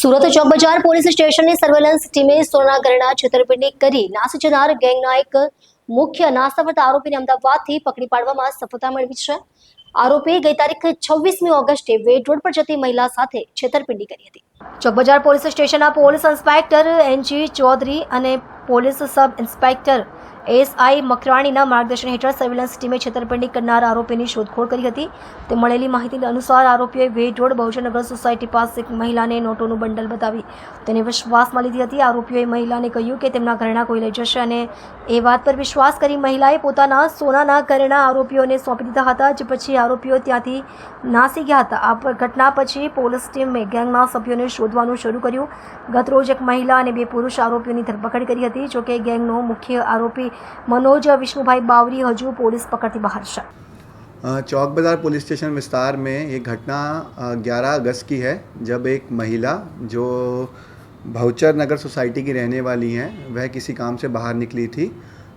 સુરત ચોક બજાર પોલીસ સ્ટેશનની સર્વેલન્સ ટીમે સોના ગરણા, છેતરપિંડી કરી નાસી જનાર ગેંગના એક મુખ્ય નાસ્તાવર્ત આરોપીને અમદાવાદથી પકડી પાડવામાં સફળતા મેળવી છે. આરોપીએ ગઈ તારીખ છવ્વીસમી ઓગસ્ટે વેડ રોડ પર જતી મહિલા સાથે છેતરપિંડી કરી હતી. ચોકબજાર પોલીસ સ્ટેશનના police inspector N G Chaudhary અને police sub inspector S I મકરાણીના માર્ગદર્શન હેઠળ સર્વેલન્સ ટીમે છેતરપિંડી કરનાર આરોપીની શોધખોળ કરી હતી. તે મળેલી માહિતી અનુસાર આરોપીએ વેજોડ બહુજનગર સોસાયટી પાસે એક મહિલાને નોટોનું બંડલ બતાવી તેને વિશ્વાસમાં લીધી હતી. આરોપીઓએ મહિલાને કહ્યું કે તેમના ઘરેણા કોઈ લઈ જશે અને એ વાત પર વિશ્વાસ કરી મહિલાએ પોતાના સોનાના ઘરેણા આરોપીઓને સોંપી દીધા હતા, જે પછી આરોપીઓ ત્યાંથી નાસી ગયા હતા. આ ઘટના પછી પોલીસ ટીમે ગેંગના સભ્યોને શોધવાનું શરૂ કર્યું. ગતરોજ એક મહિલા અને બે પુરુષ આરોપીઓની ધરપકડ કરી હતી, જોકે ગેંગનો મુખ્ય આરોપી मनोज, विष्णुभाई बावरी, हजू पुलिस पकड़ती बाहर છે चौक बाज़ार पुलिस स्टेशन विस्तार में ये घटना ग्यारह अगस्त की है, जब एक महिला जो भौचर नगर सोसाइटी की रहने वाली हैं, वह किसी काम से बाहर निकली थी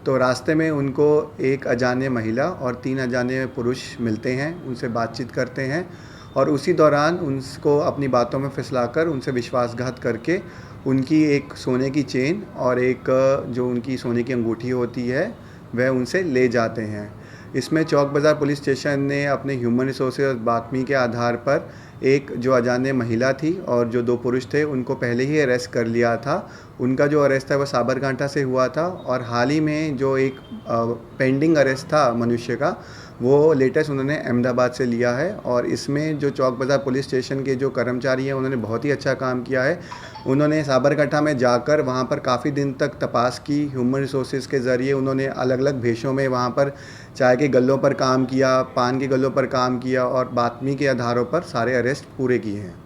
तो रास्ते में उनको एक अजाने महिला और तीन अजाने पुरुष मिलते हैं, उनसे बातचीत करते हैं और उसी दौरान उनको अपनी बातों में फिसलाकर उनसे विश्वासघात करके उनकी एक सोने की चेन और एक, जो उनकी सोने की अंगूठी होती है, वह उनसे ले जाते हैं। इसमें चौक बाज़ार पुलिस स्टेशन ने अपने ह्यूमन रिसोर्सेज बातमी के आधार पर एक, जो अजाने महिला थी और जो दो पुरुष थे, उनको पहले ही अरेस्ट कर लिया था। उनका जो अरेस्ट था, वह साबरकांठा से हुआ था और हाल ही में जो एक पेंडिंग अरेस्ट था मनुष्य का वो लेटेस्ट उन्होंने अहमदाबाद से लिया है और इसमें जो चौक बाज़ार पुलिस स्टेशन के जो कर्मचारी हैं, उन्होंने बहुत ही अच्छा काम किया है। उन्होंने साबरकाठा में जाकर वहाँ पर काफ़ी दिन तक तपास की ह्यूमन रिसोर्सेज के ज़रिए उन्होंने अलग अलग भेषों में वहाँ पर चाय के गलों पर काम किया, पान के गलों पर काम किया और बातमी के आधारों पर सारे अरेस्ट पूरे किए हैं।